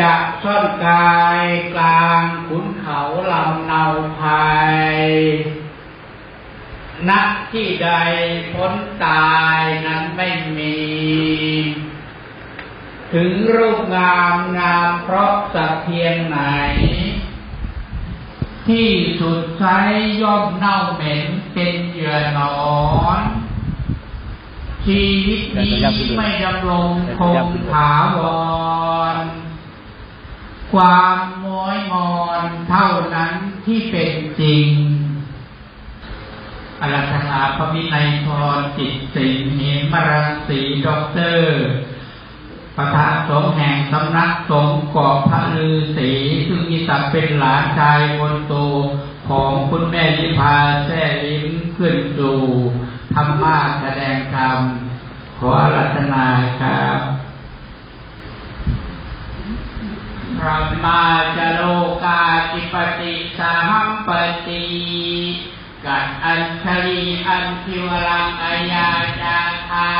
จะซ่อนกายกลางขุนเขาลำเนาภัยณที่ใดพ้นตายนั้นไม่มี ถึงรูปงามงามเพราะสักเพียงไหน ที่สุดใช้ย่อมเน่าเหม็นเป็นเหยื่อนอนชีวิตนี้ไม่ดำรงคงถาวร ความม้อยมอนเท่านั้นที่เป็นจริงอารัธนาพระวินัยพรจิตสิงเหมรังสีด็อกเตอร์ ประธานสงฆ์แห่งสำนักสงฆ์กาะพระลือศรีซึ่งมีศักดิ์เป็นหลานชายคนโตของคุณแม่ยิพาแท้ลิ้มขึ้นสู่ธรรมาแสดงธรรมขออารัธนาครับ พ ระมาจโลกาจิปติสหัมปติกัดอัญชลีอัญชิวรังอายาจาคา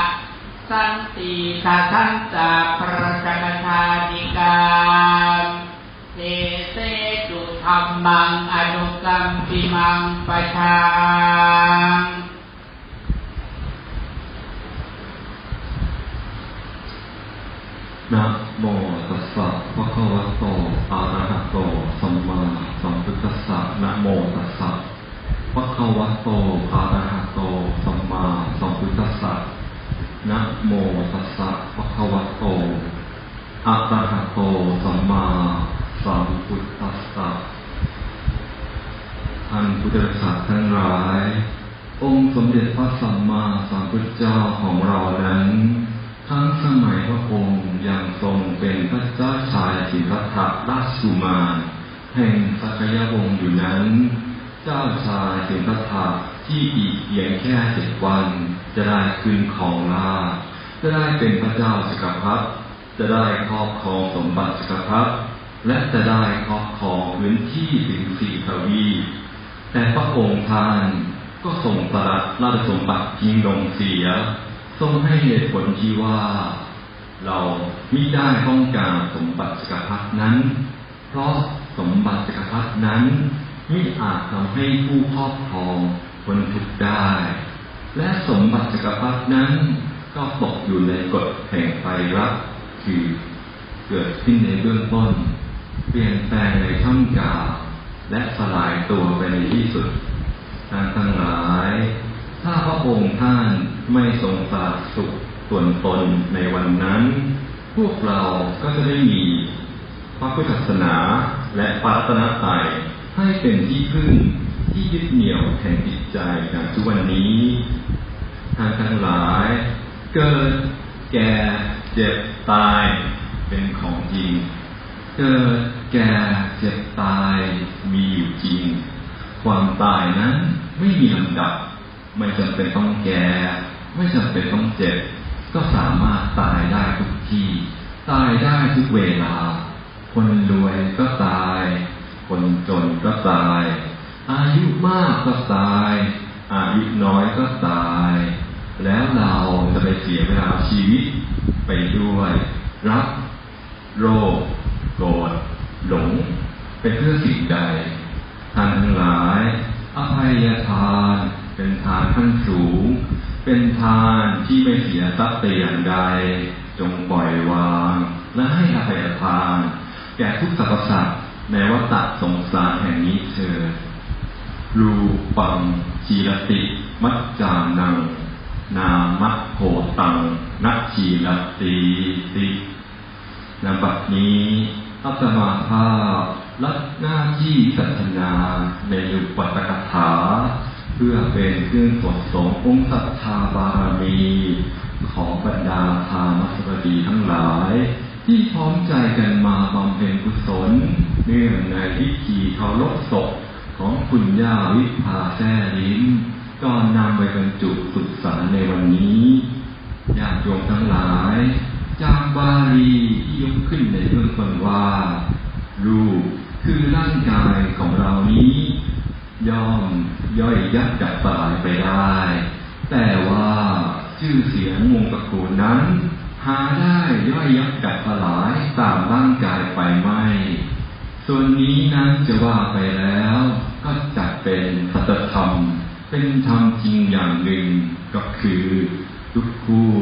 สันติสาทันตาประจักชาติกามเทเสจุธรรมังอนุกรรมปิมังปะชางนะโมต สะภะคะวะโตอะระหะโตสัมมาสัมพุทธัสสะนะโมตัสสะภะคะวะโตอะระหะโตสัมมาสัมพุทธัสสะนะโมตัสสะภะคะวะโตอะระหะโตสัมมาสัมพุทธัสสะท่านพุทธศาสทั้งหลาย องค์สมเด็จพระสัมมาสัมพุทธเจ้าของเรานั้น ทั้งสมัยพระองค์ยังทรงเป็นพระเจ้าชายสิทธัตถะราชสุมาแห่งสักยวงศ์อยู่นั้น เจ้าชายสิทธัตถะที่อีกเพียงแค่เจ็ดวัน จะได้คืนของราจะได้เป็นพระเจ้าจักรพรรดิจะได้ครอบครองสมบัติจักรพรรดิและจะได้ครอบครองพื้นที่ถึงสี่ทวีแต่พระองค์ท่านก็ทรงสละราชสมบัติทิ้งลงเสีย ทรงให้เหตุผลที่ว่า เรามิได้ต้องการสมบัติจักรพรรดินั้น เพราะสมบัติจักรพรรดินั้นมิอาจทำให้ผู้ครอบครองพ้นทุกข์ได้ และสมบัติจักรพรรดินั้น ก็ตกอยู่ในกฎแห่งไตรลักษณ์คือเกิดขึ้นในเบื้องต้น เปลี่ยนแปลงในท่ามกลางและสลายตัวไปในที่สุดท่านทั้งหลาย ถ้าพระองค์ท่านไม่ทรงสละสุขส่วนตนในวันนั้น พวกเราก็จะได้มีพระพุทธศาสนาและพระรัตนตรัยให้เป็นที่พึ่งที่ยึดเหนี่ยวแห่งจิตใจอย่างทุกวันนี้ท่านทั้งหลาย เกิดแก่เจ็บตายเป็นของจริง เกิดแก่เจ็บตายมีอยู่จริง ความตายนั้นไม่มีลำดับ ไม่จำเป็นต้องแก่ ไม่จำเป็นต้องเจ็บ ก็สามารถตายได้ทุกที่ ตายได้ทุกเวลา คนรวยก็ตาย คนจนก็ตาย อายุมากก็ตาย อายุน้อยก็ตาย แล้วเราจะไปเสียเวลาชีวิตไปด้วย รัก โรค โกรธ หลง เป็นเพื่อสิ่งใดท่านทั้งหลาย อภัยทาน เป็นทานขั้นสูง เป็นทานที่ไม่เสียทรัพย์แต่อย่างใด จงปล่อยวาง และให้อภัยทาน แก่ทุกสรรพสัตว์ในวัฏสงสารแห่งนี้เถิดรูปังจีรติ มัจจานัง นามะโหตัง นัจจีรติตินบัดนี้อัตมาภาพรับหน้าที่สัทนาในยุคปัตตกถา เพื่อเป็นเครื่องสดสมองค์ศรัทธาบารมีของบรรดาธรรมสบดีทั้งหลาย ที่พร้อมใจกันมาบำเพ็ญกุศลเนื่องในพิธีเคารพศพของคุณย่าวิภาแซ่ลิ้นก่อนนำไปบรรจุสุดสารในวันนี้ญาติโยมทั้งหลายจางบาลีที่ยกขึ้นในเบื้องต้นว่ารูปคือร่างกายของเรานี้ ย่อมย่อยยับจับสลายไปได้ แต่ว่าชื่อเสียงวงตระกูลนั้น หาได้ย่อยยับจับสลายตามร่างกายไปไม้ส่วนนี้นั้นจะว่าไปแล้ว ก็จัดเป็นสัจธรรม เป็นธรรมจริงอย่างหนึ่งก็คือ ทุกคู่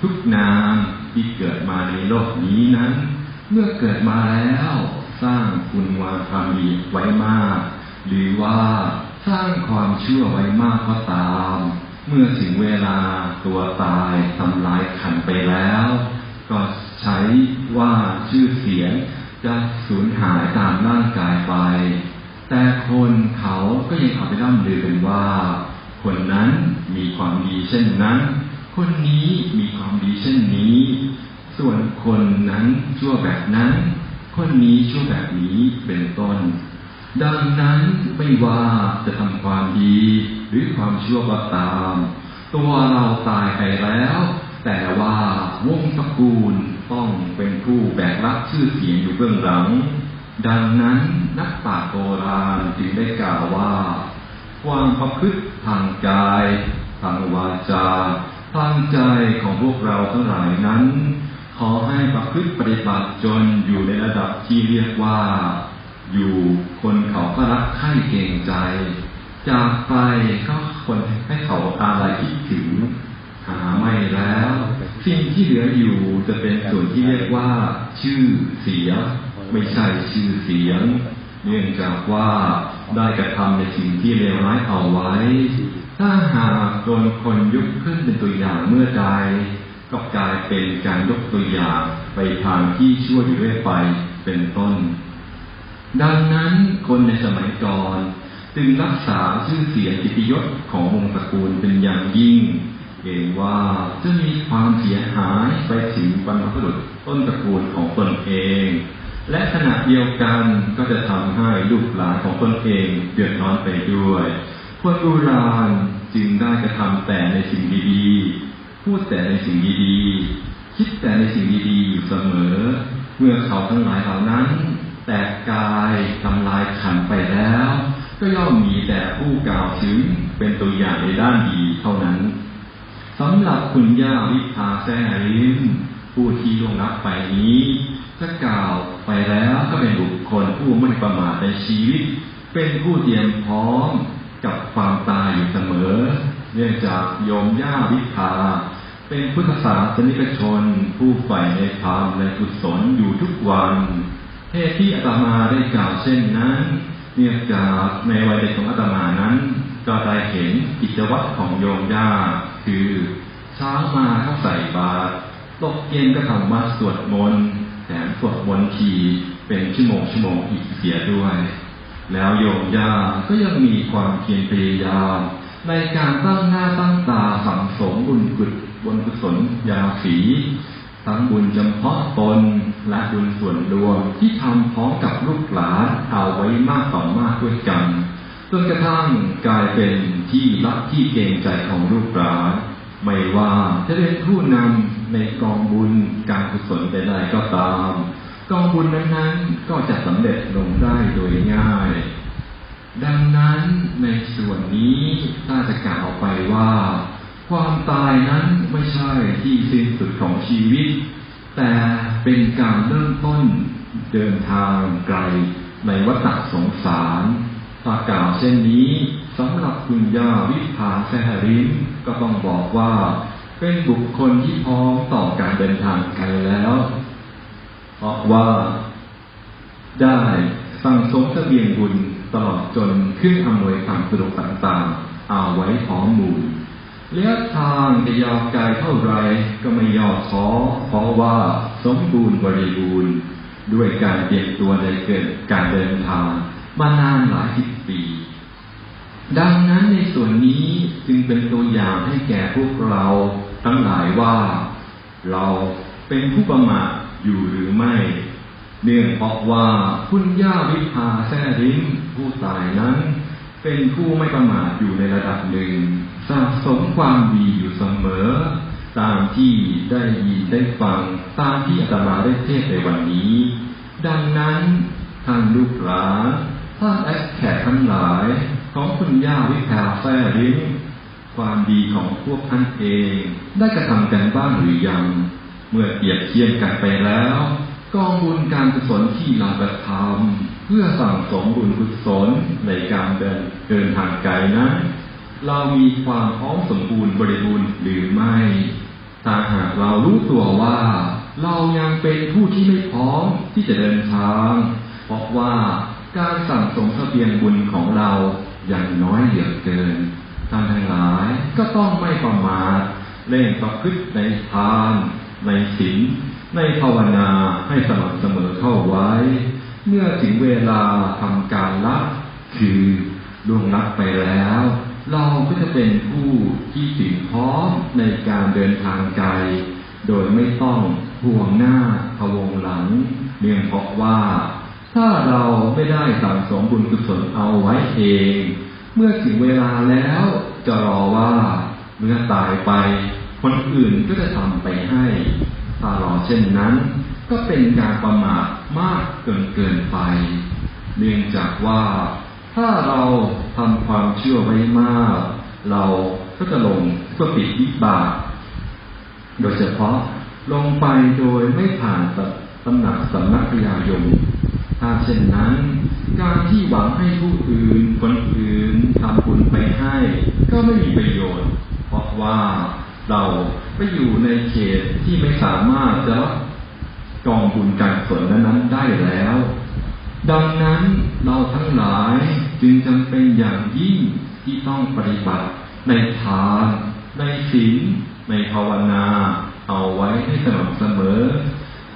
ทุกนามที่เกิดมาในโลกนี้นั้น เมื่อเกิดมาแล้ว สร้างคุณงามความดีไว้มาก หรือว่าสร้างความเชั่วไว้มากก็ตาม เมื่อถึงเวลาตัวตายทำลายขันไปแล้ว ก็ใช้ว่าชื่อเสียงจะสูญหายตามร่างกายไป แต่คนเขาก็ยังเอาไปร่ำลือกันว่า คนนั้นมีความดีเช่นนั้น คนนี้มีความดีเช่นนี้ ส่วนคนนั้นชั่วแบบนั้น คนนี้ชั่วแบบนี้เป็นต้น ดังนั้นไม่ว่าจะทำความดีหรือความชั่วก็ตาม ตัวเราตายไปแล้ว แต่ว่าวงตระกูลต้องเป็นผู้แบกรับชื่อเสียงอยู่เบื้องหลัง ดังนั้นนักปราชญ์โบราณจึงได้กล่าวว่า ความประพฤติทางกาย ทางวาจา ทางใจของพวกเราทั้งหลายนั้น ขอให้ประพฤติปฏิบัติจนอยู่ในระดับที่เรียกว่า อยู่คนเขาก็รักใคร่เกรงใจ จากไปก็คนให้เขาอะไรคิดถึง หาไม่แล้ว สิ่งที่เหลืออยู่จะเป็นส่วนที่เรียกว่า ชื่อเสียงไม่ใช่ชื่อเสียง เนื่องจากว่าได้กระทำในสิ่งที่เลวร้ายเอาไว้ ถ้าหากโดนคนยกขึ้นเป็นตัวอย่างเมื่อใดก็กลายเป็นการยกตัวอย่างไปทางที่ชั่วอยู่เรื่อยไปเป็นต้น ดังนั้นคนในสมัยก่อนจึงรักษาชื่อเสียงกิตยศของวงตระกูลเป็นอย่างยิ่งเกรงว่าจะมีความเสียหายไปถึงบรรพบุรุษต้นตระกูลของตนเอง และขณะเดียวกันก็จะทำให้ลูกหลานของตนเองเดือดร้อนไปด้วยคนโบราณจึงได้กระทำแต่ในสิ่งดีๆ พูดแต่ในสิ่งดีๆ คิดแต่ในสิ่งดีๆอยู่เสมอ เมื่อเขาทั้งหลายเหล่านั้น แตกกายทำลายขันไปแล้ว ก็ย่อมมีแต่ผู้กล่าวถึงเป็นตัวอย่างในด้านดีเท่านั้นสำหรับคุณย่าวิภาแซ่ลิมผู้ที่ล่วงลับไปนี้จะกล่าวไปแล้วก็เป็นบุคคลผู้ไม่ประมาทในชีวิต เป็นผู้เตรียมพร้อมกับความตายอยู่เสมอ เนื่องจากโยมย่าวิภาเป็นพุทธศาสนิกชน ผู้ใฝ่ในธรรมและกุศลอยู่ทุกวัน เหตุที่อาตมาได้กล่าวเช่นนั้นเนื่องจากในวัยเด็กของอาตมานั้น ก็ได้เห็นกิจวัตรของโยมย่าคือเช้ามาเขาใส่บาตรตกเย็นก็ทำวัดสวดมนต์แถมสวดมนต์ทีเป็นชั่วโมงชั่วโมงอีกเสียด้วย แล้วโยมย่าก็ยังมีความเพียรพยายามในการตั้งหน้าตั้งตาสังสมบุญกุศลบนกุศลยาฝี ทั้งบุญจำเพาะตนและบุญส่วนรวมที่ทำพร้อมกับลูกหลานเอาไว้มากต่อมากด้วยกันจนกระทั่งกลายเป็นที่รักที่เกรงใจของลูกหลานไม่ว่าจะเป็นผู้นำในกองบุญการกุศลใดๆก็ตาม กองบุญนั้นๆก็จะสำเร็จลงได้โดยง่าย ดังนั้นในส่วนนี้ถ้าจะกล่าวไปว่า ความตายนั้นไม่ใช่ที่สิ้นสุดของชีวิต แต่เป็นการเริ่มต้นเดินทางไกลในวัฏสงสารถ้ากล่าวเช่นนี้สำหรับคุณย่าวิภาแซฮรินก็ต้องบอกว่า เป็นบุคคลที่พร้อมต่อการเดินทางไกลแล้ว เพราะว่า ได้สั่งสมเสบียงบุญตลอดจนเครื่องอำนวยความสะดวกต่างๆ เอาไว้พร้อมมูล ระยะทางจะยาวไกลเท่าไรก็ไม่ย่อท้อเพราะว่าสมบูรณ์บริบูรณ์ ด้วยการเตรียมตัวในเกิดการเดินทาง มานานหลายสิบปี ดังนั้นในส่วนนี้จึงเป็นตัวอย่างให้แก่พวกเราทั้งหลายว่า เราเป็นผู้ประมาทอยู่หรือไม่ เนื่องเพราะว่าคุณย่าวิภาแซ่ริมผู้ตายนั้น เป็นผู้ไม่ประมาทอยู่ในระดับหนึ่งสะสมความดีอยู่เสมอ ตามที่ได้ยินได้ฟังตามที่อาตมาได้เทศในวันนี้ ดังนั้นท่านลูกหลานท่านแอสแขกทั้งหลาย ของคุณย่าวิภาแซ่ริมความดีของพวกท่านเอง ได้กระทำกันบ้างหรือยัง เมื่อเปรียบเทียบกันไปแล้วกองบุญการกุศลที่เรากระทำเพื่อสั่งสมบุญกุศลในการเดินเดินทางไกลนั้น เรามีความพร้อมสมบูรณ์บริบูรณ์หรือไม่ถ้าหากเรารู้ตัวว่า เรายังเป็นผู้ที่ไม่พร้อมที่จะเดินทาง เพราะว่าการสั่งสมเสบียงบุญของเราอย่างน้อยเหลือเกินท่านทั้งหลายก็ต้องไม่ประมาทเล่นประพฤติในทาน ในศีลในภาวนาให้สม่ำเสมอเข้าไว้ เมื่อถึงเวลาทำการละคือล่วงลับไปแล้ว เราก็จะเป็นผู้ที่ถึงพร้อมในการเดินทางไกล โดยไม่ต้องห่วงหน้าพวงหลังเนื่องเพราะว่า ถ้าเราไม่ได้สั่งสมบุญกุศลเอาไว้เอง เมื่อถึงเวลาแล้วจะรอว่าเมื่อตายไปคนอื่นก็จะทำไปให้ ถ้ารอเช่นนั้น ก็เป็นการประมาทมากเกินเกินไป เนื่องจากว่า ถ้าเราทำความเชื่อไว้มาก เราก็จะลงก็ปิดวิบากโดยเฉพาะลงไปโดยไม่ผ่านตำหนักสำนักพยายมถ้าเช่นนั้น การที่หวังให้ผู้อื่นคนอื่นทำบุญไปให้ ก็ไม่มีประโยชน์ เพราะว่าเราไปอยู่ในเขตที่ไม่สามารถจะรับกองบุญการกุศลนั้นได้แล้ว ดังนั้นเราทั้งหลายจึงจำเป็นอย่างยิ่งที่ต้องปฏิบัติ ในทานในศีลในภาวนา เอาไว้ให้สม่ำเสมอ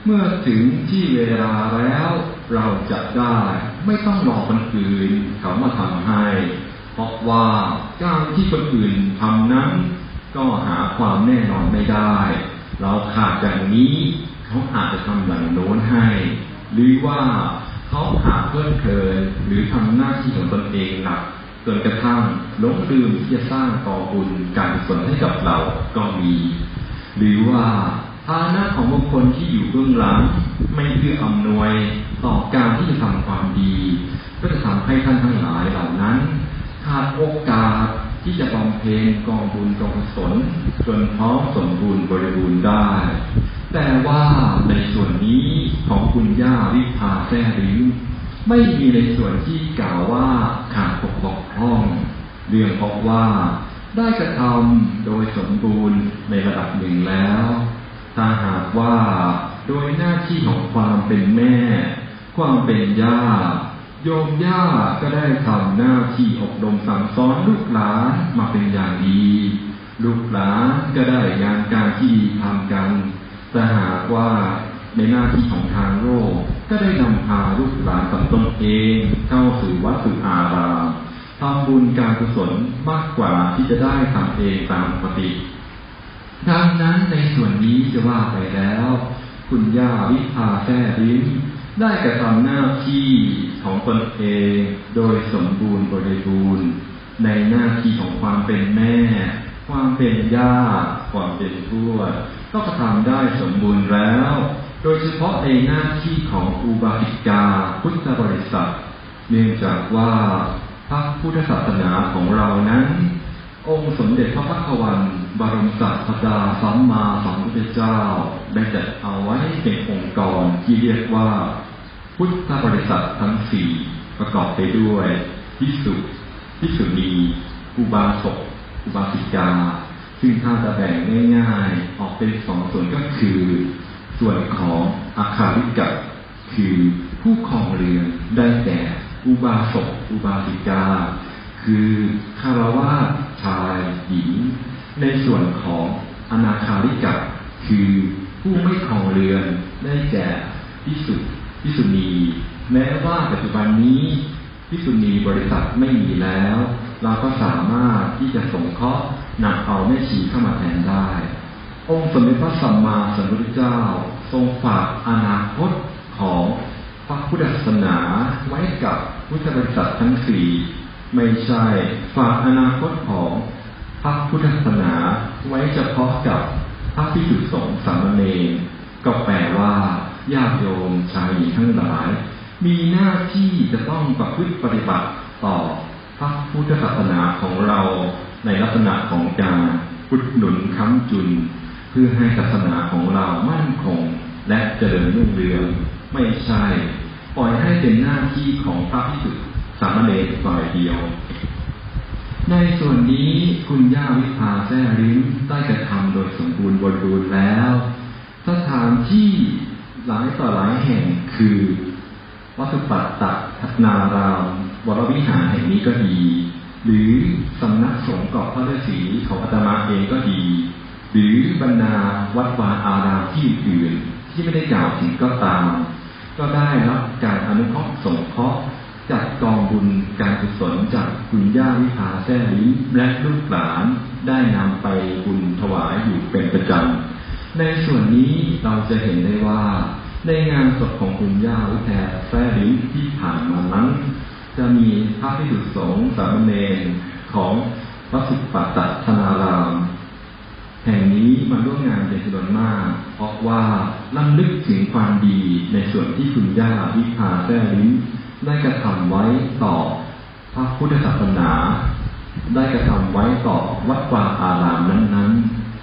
เมื่อถึงที่เวลาแล้ว เราจะได้ไม่ต้องรอคนอื่นเขามาทำให้ เพราะว่าการที่คนอื่นทำนั้น ก็หาความแน่นอนไม่ได้ เราขาดอย่างนี้ เขาอาจจะทำอย่างโน้นให้ หรือว่า เขาหาเพื่อนเพลินหรือทำหน้าที่ของตนเองหนักจนกระทั่งหลงลืมที่จะสร้างกองบุญการกุศลให้กับเราก็มี หรือว่าฐานะของบุคคลที่อยู่เบื้องหลัง ไม่เพื่ออำนวยต่อการที่จะทำความดี ก็จะทำให้ท่านทั้งหลายเหล่านั้นขาดโอกาสที่จะบำเพ็ญกองบุญกองกุศลจนพร้อมสมบูรณ์บริบูรณ์ได้ แต่ว่าในส่วนนี้ของ คุณย่าวิภาแท้ริ้วไม่มีในส่วนที่กล่าวว่าขาดปกบกพร่อง เรื่องเพราะว่าได้กระทำโดยสมบูรณ์ในระดับหนึ่งแล้ว ถ้าหากว่าโดยหน้าที่ของความเป็นแม่ ความเป็นย่า โยมย่าก็ได้ทำหน้าที่อบรมสั่งสอนลูกหลานมาเป็นอย่างดี ลูกหลานก็ได้งานการที่ทำกันแต่หากว่า ในหน้าที่ของทางโลก ก็ได้นำพาลูกหลานของตนเองเข้าสู่วัดสุอารามทำบุญการกุศลมากกว่าที่จะได้ทำเองตามปกติ ดังนั้นในส่วนนี้จะว่าไปแล้ว คุณย่าวิภาแท้ลิ้มได้กระทำหน้าที่ของตนเองโดยสมบูรณ์บริบูรณ์ ในหน้าที่ของความเป็นแม่ ความเป็นย่า ความเป็นทวดก็กระทำได้สมบูรณ์แล้ว โดยเฉพาะในหน้าที่ของอุบาสิกาพุทธบริษัท เนื่องจากว่าพระพุทธศาสนาของเรานั้น องค์สมเด็จพระพักวันบรมศาสดาสัมมาสัมพุทธเจ้า ได้จัดเอาไว้เป็นองค์กรที่เรียกว่า พุทธบริษัททั้งสี่ประกอบไปด้วยพิสุพิสุณีอุบาสกอุบาสิกา ซึ่งถ้าจะแบ่งง่ายๆ ออกเป็นสองส่วนก็คือ ส่วนของอาคาริกะคือผู้ครองเรือนได้แก่อุบาสกอุบาสิกา คือคารวะชายหญิง ในส่วนของอนาคาริกะคือผู้ไม่ครองเรือนได้แก่พิสุพิสุณี แม้ว่าปัจจุบันนี้พิสุณีบริษัทไม่มีแล้ว เราก็สามารถที่จะสงเคราะห์นำเอาแม่ชีเข้ามาแทนได้ องค์สมเด็จพระสัมมาสัมพุทธเจ้า ทรงฝากอนาคตของพระพุทธศาสนาไว้กับพุทธบริษัททั้งสี่ไม่ใช่ฝากอนาคตของพระพุทธศาสนาไว้เฉพาะกับพระพิสุสงฆ์สามเณรก็แปลว่าญาติโยมชายหญิงทั้งหลาย มีหน้าที่จะต้องประพฤติปฏิบัติต่อพระพุทธศาสนาของเราในลักษณะของการอุดหนุนค้ำจุน พื่อให้ศาสนาของเรามั่นคงและเจริญรุ่งเรืองไม่ใช่ปล่อยให้เป็นหน้าที่ของพระพิสุสามเณรฝ่ายเดียว ในส่วนนี้คุณย่าวิภาแซ่ลิ้มได้กระทำโดยสมบูรณ์บริบูรณ์แล้วสถานที่หลายต่อหลายแห่งคือ วัดสุปัตตนารามวรวิหารแห่งนี้ก็ดี หรือสำนักสงฆ์เกาะพระฤาษีของอาตมาเองก็ดี หรือบรรดาวัดวาอารามที่อื่นที่ไม่ได้กล่าวถึงก็ตาม ก็ได้รับการอนุเคราะห์สงเคราะห์จากกองบุญการกุศลจากคุณย่าวิภาแซ่ลิ้มและลูกหลานได้นำไปบุญถวายอยู่เป็นประจำในส่วนนี้เราจะเห็นได้ว่า ในงานศพของคุณย่าวิแทแซ่ลิ้มที่ผ่านมานั้น จะมีพระพิสุสงฆ์สามเณรของวัดสุปัตตธนาราม แห่งนี้มาร่วมงานเป็นจำนวนมาก เพราะว่าลำลึกถึงความดีในส่วนที่คุณย่าวิภาแซ่ลิ้มได้กระทำไว้ต่อพระพุทธศาสนา ได้กระทำไว้ต่อวัดวาอารามนั้น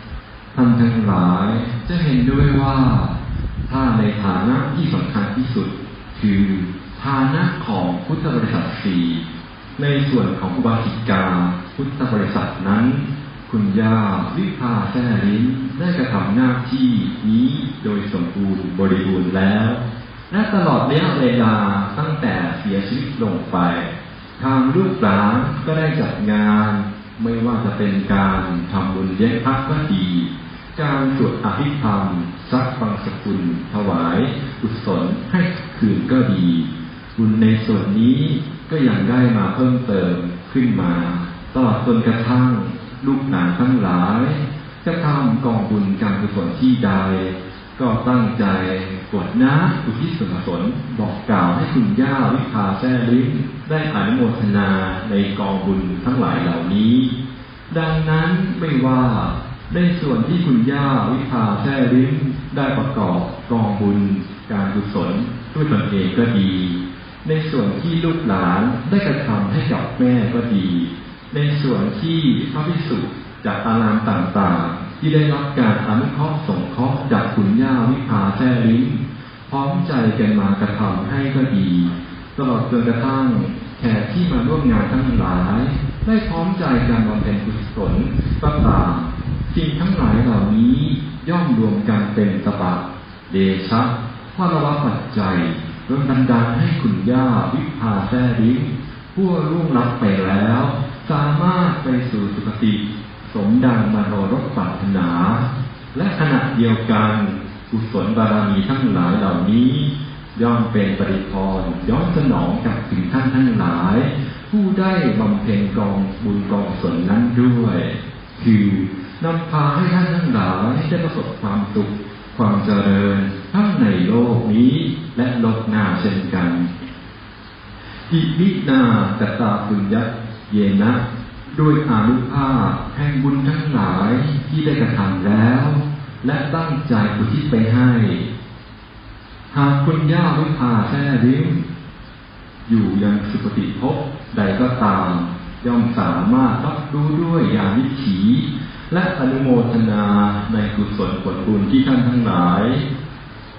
ๆ ท่านทั้งหลายจะเห็นด้วยว่าถ้าในฐานะที่สำคัญที่สุด คือฐานะของพุทธบริษัทสี่ในส่วนของอุบาสิกาพุทธบริษัทนั้น คุณย่าวิภาแซ่ลิ้นได้กระทำหน้าที่นี้โดยสมบูรณ์บริบูรณ์แล้ว และตลอดระยะเวลาตั้งแต่เสียชีวิตลงไป ทางลูกหลานก็ได้จัดงาน ไม่ว่าจะเป็นการทำบุญเลี้ยงพระก็ดีการสวดอภิธรรมซักฟังสกุล ถวายกุศลให้คืนก็ดี บุญในส่วนนี้ก็ยังได้มาเพิ่มเติมขึ้นมา ตลอดจนกระทั่ง ลูกหลานทั้งหลาย จะทำกองบุญการกุศลที่ใด ก็ตั้งใจกวดน้ำอุทิศส่วนกุศลบอกกล่าวให้คุณย่าวิภาแซ่ลิ้มได้อนุโมทนาในกองบุญทั้งหลายเหล่านี้ ดังนั้นไม่ว่าในส่วนที่คุณย่าวิภาแท้ลิ้มได้ประกอบกองบุญการกุศลด้วยตนเองก็ดี ในส่วนที่ลูกหลานได้กระทำให้กับแม่ก็ดี ในส่วนที่พระภิกษุจากอารามต่างๆ ที่ได้รับการอนุเคราะห์สงเคราะห์จากคุณย่าวิภาแท้ลิ้มพร้อมใจกันมากระทำให้ก็ดี ตลอดจนกระทั่งแขกที่มาร่วมงานทั้งหลาย ได้พร้อมใจกันบำเพ็ญกุศลก็ตามสิ่งทั้งหลายเหล่านี้ย่อมรวมกันเป็นตบะเดชะพระวปัจจัยโดยบันดาลให้คุณย่าวิภาแซ่ลิ้มผู้ร่วงรับไปแล้ว สามารถไปสู่สุคติสมดังมโนรสปรารถนา และขณะเดียวกันกุศลบารมีทั้งหลายเหล่านี้ ย่อมเป็นปริพรย้อนสนองกับถึงท่านทั้งหลาย ผู้ได้บำเพ็ญกองบุญกองกุศลนั้นด้วย คือนำพาให้ท่านทั้งหลายได้ประสบความสุขความเจริญทั้งในโลกนี้และโลกหน้าเช่นกันอิมินาตตาปุญญ เยนะด้วยอานุภาพแห่งบุญทั้งหลายที่ได้กระทำแล้ว และตั้งใจอุทิศไปให้ หากคุณย่าวิภาแท้ลิ้มอยู่ยังสุปฏิภพใดก็ตาม ย่อมสามารถรับรู้ด้วยญาณวิถี และอนุโมทนาในกุศลผลบุญที่ท่านทั้งหลาย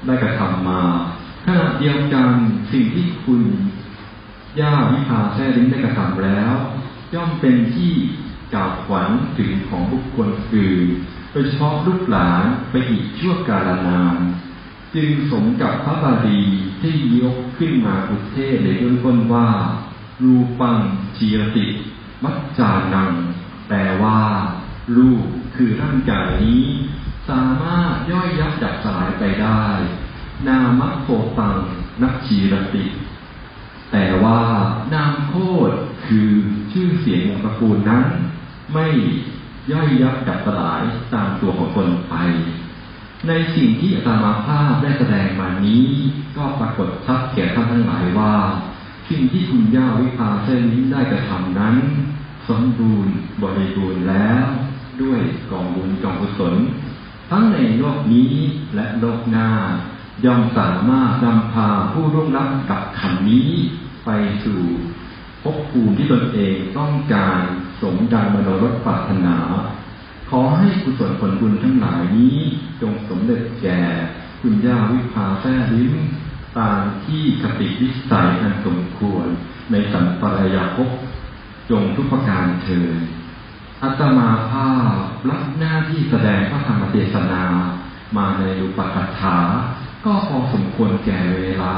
ได้กระทำมาขณะเดียวกันสิ่งที่คุณย่าวิภาแท้ลิ้มได้กระทำแล้ว ย่อมเป็นที่กล่าวขวัญถึงของบุคคลอื่นโดยเฉพาะลูกหลานไปอีกชั่วกาลนาน จึงสมกับพระบาลีที่ยกขึ้นมาอุเทศในเบื้องต้นว่า รูปังจีรติ มัจจานัง แปลว่า รูปคือร่างกายนี้ สามารถย่อยยับดับสลายไปได้ นามโคตังนักจีรติ แต่ว่านามโคต คือชื่อเสียงของตระกูลนั้น ไม่ย่อยยับดับสลายตามตัวของคนไป ในสิ่งที่อาตมาภาพได้แสดงมานี้ ก็ปรากฏชัดแก่ท่านทั้งหลายว่า สิ่งที่คุณย่าวิภาเส้นนี้ได้กระทำนั้น สมบูรณ์บริบูรณ์แล้วด้วยกองบุญกองกุศลทั้งในโลกนี้และโลกหน้าย่อมสามารถนำพาผู้ร่วมรับกับขันนี้ ไปสู่ ภพภูมิที่ตนเองต้องการสมดังมโนรสปรารถนา ขอให้กุศลผลบุญทั้งหลายนี้จงสมเด็จแก่ คุณย่าวิภาแท้ลิ้มตามที่คติวิสัยอันสมควร ในสัมปรายภพจงทุกประการเถิดอาตมาภาพรับหน้าที่แสดงพระธรรมเทศนา มาในรูปปัถา ก็พอสมควรแก่เวลา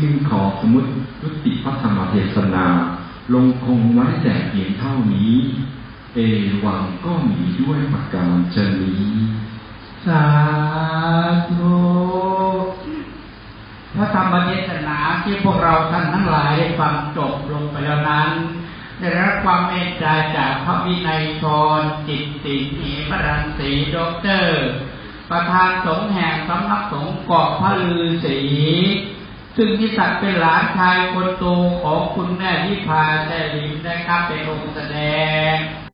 จึงขอสมุติยุติพระธรรมเทศนา ลงคงไว้แต่เพียงเท่านี้ เอวังก็มีด้วยประการชนี้ สาธุพระธรรมเทศนาที่พวกเราท่านทั้งหลายได้ฟังจบลงไปแล้วนั้นได้รับความเมตตาจากพระวินัยทรจิตติเหมรันสีด็อกเตอร์ ประธานสงฆ์แห่งสำนักสงฆ์เกาะพระลือศรี ซึ่งที่สัตว์เป็นหลานชายคนโตของคุณแม่พิพาแต่ลิมได้ครับเป็นองค์แสดง